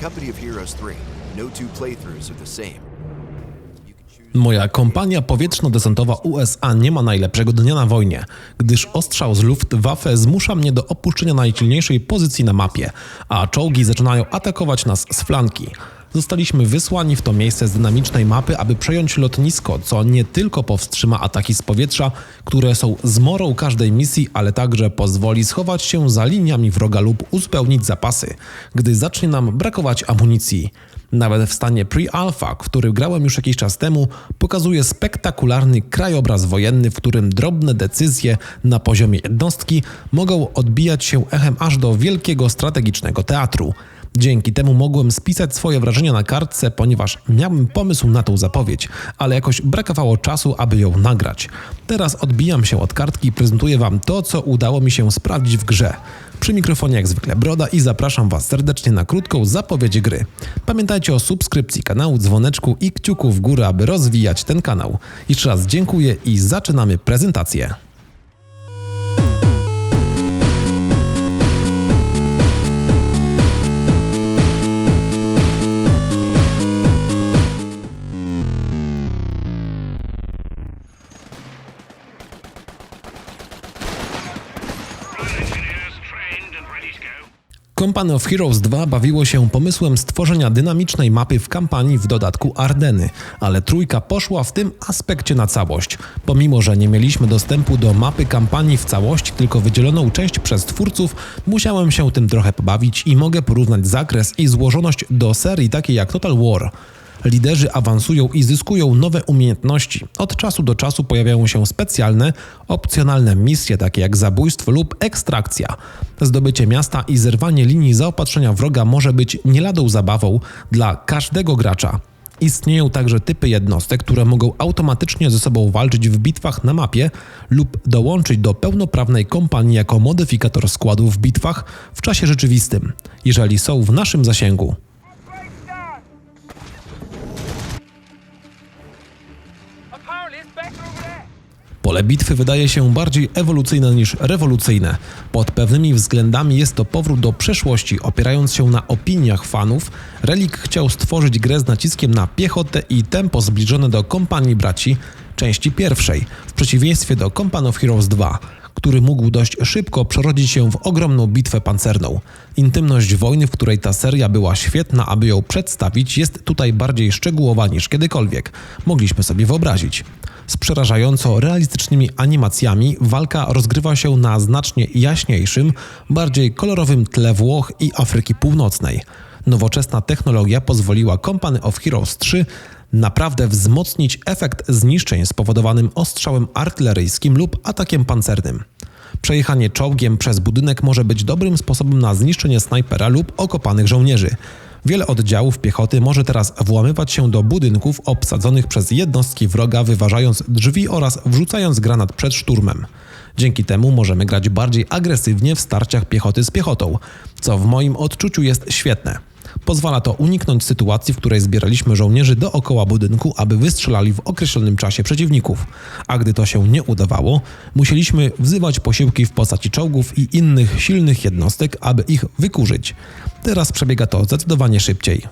Company of Heroes 3, no two playthroughs are the same. Moja kompania powietrzno-desantowa USA nie ma najlepszego dnia na wojnie, gdyż ostrzał z Luftwaffe zmusza mnie do opuszczenia najsilniejszej pozycji na mapie, a czołgi zaczynają atakować nas z flanki. Zostaliśmy wysłani w to miejsce z dynamicznej mapy, aby przejąć lotnisko, co nie tylko powstrzyma ataki z powietrza, które są zmorą każdej misji, ale także pozwoli schować się za liniami wroga lub uzupełnić zapasy, gdy zacznie nam brakować amunicji. Nawet w stanie pre-alpha, który grałem już jakiś czas temu, pokazuje spektakularny krajobraz wojenny, w którym drobne decyzje na poziomie jednostki mogą odbijać się echem aż do wielkiego strategicznego teatru. Dzięki temu mogłem spisać swoje wrażenia na kartce, ponieważ miałem pomysł na tą zapowiedź, ale jakoś brakowało czasu, aby ją nagrać. Teraz odbijam się od kartki i prezentuję Wam to, co udało mi się sprawdzić w grze. Przy mikrofonie jak zwykle Broda i zapraszam Was serdecznie na krótką zapowiedź gry. Pamiętajcie o subskrypcji kanału, dzwoneczku i kciuku w górę, aby rozwijać ten kanał. Jeszcze raz dziękuję i zaczynamy prezentację. Company of Heroes 2 bawiło się pomysłem stworzenia dynamicznej mapy w kampanii w dodatku Ardeny, ale trójka poszła w tym aspekcie na całość. Pomimo, że nie mieliśmy dostępu do mapy kampanii w całości, tylko wydzieloną część przez twórców, musiałem się tym trochę pobawić i mogę porównać zakres i złożoność do serii takiej jak Total War. Liderzy awansują i zyskują nowe umiejętności. Od czasu do czasu pojawiają się specjalne, opcjonalne misje, takie jak zabójstwo lub ekstrakcja. Zdobycie miasta i zerwanie linii zaopatrzenia wroga może być nie ladą zabawą dla każdego gracza. Istnieją także typy jednostek, które mogą automatycznie ze sobą walczyć w bitwach na mapie lub dołączyć do pełnoprawnej kompanii jako modyfikator składu w bitwach w czasie rzeczywistym, jeżeli są w naszym zasięgu. Pole bitwy wydaje się bardziej ewolucyjne niż rewolucyjne. Pod pewnymi względami jest to powrót do przeszłości. Opierając się na opiniach fanów, Relic chciał stworzyć grę z naciskiem na piechotę i tempo zbliżone do kompanii braci części pierwszej, w przeciwieństwie do Company of Heroes 2, który mógł dość szybko przerodzić się w ogromną bitwę pancerną. Intymność wojny, w której ta seria była świetna, aby ją przedstawić, jest tutaj bardziej szczegółowa niż kiedykolwiek mogliśmy sobie wyobrazić. Z przerażająco realistycznymi animacjami walka rozgrywa się na znacznie jaśniejszym, bardziej kolorowym tle Włoch i Afryki Północnej. Nowoczesna technologia pozwoliła Company of Heroes 3 naprawdę wzmocnić efekt zniszczeń spowodowanym ostrzałem artyleryjskim lub atakiem pancernym. Przejechanie czołgiem przez budynek może być dobrym sposobem na zniszczenie snajpera lub okopanych żołnierzy. Wiele oddziałów piechoty może teraz włamywać się do budynków obsadzonych przez jednostki wroga, wyważając drzwi oraz wrzucając granat przed szturmem. Dzięki temu możemy grać bardziej agresywnie w starciach piechoty z piechotą, co w moim odczuciu jest świetne. Pozwala to uniknąć sytuacji, w której zbieraliśmy żołnierzy dookoła budynku, aby wystrzelali w określonym czasie przeciwników. A gdy to się nie udawało, musieliśmy wzywać posiłki w postaci czołgów i innych silnych jednostek, aby ich wykurzyć. Teraz przebiega to zdecydowanie szybciej.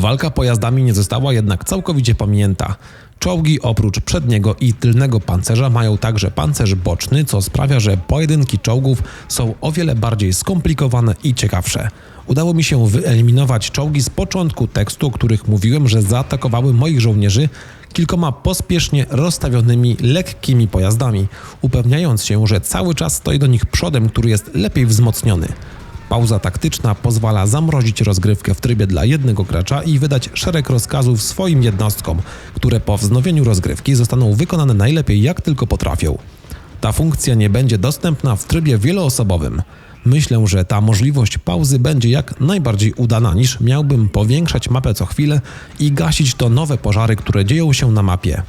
Walka pojazdami nie została jednak całkowicie pominięta. Czołgi oprócz przedniego i tylnego pancerza mają także pancerz boczny, co sprawia, że pojedynki czołgów są o wiele bardziej skomplikowane i ciekawsze. Udało mi się wyeliminować czołgi z początku tekstu, o których mówiłem, że zaatakowały moich żołnierzy kilkoma pospiesznie rozstawionymi lekkimi pojazdami, upewniając się, że cały czas stoi do nich przodem, który jest lepiej wzmocniony. Pauza taktyczna pozwala zamrozić rozgrywkę w trybie dla jednego gracza i wydać szereg rozkazów swoim jednostkom, które po wznowieniu rozgrywki zostaną wykonane najlepiej jak tylko potrafią. Ta funkcja nie będzie dostępna w trybie wieloosobowym. Myślę, że ta możliwość pauzy będzie jak najbardziej udana, niż miałbym powiększać mapę co chwilę i gasić to nowe pożary, które dzieją się na mapie.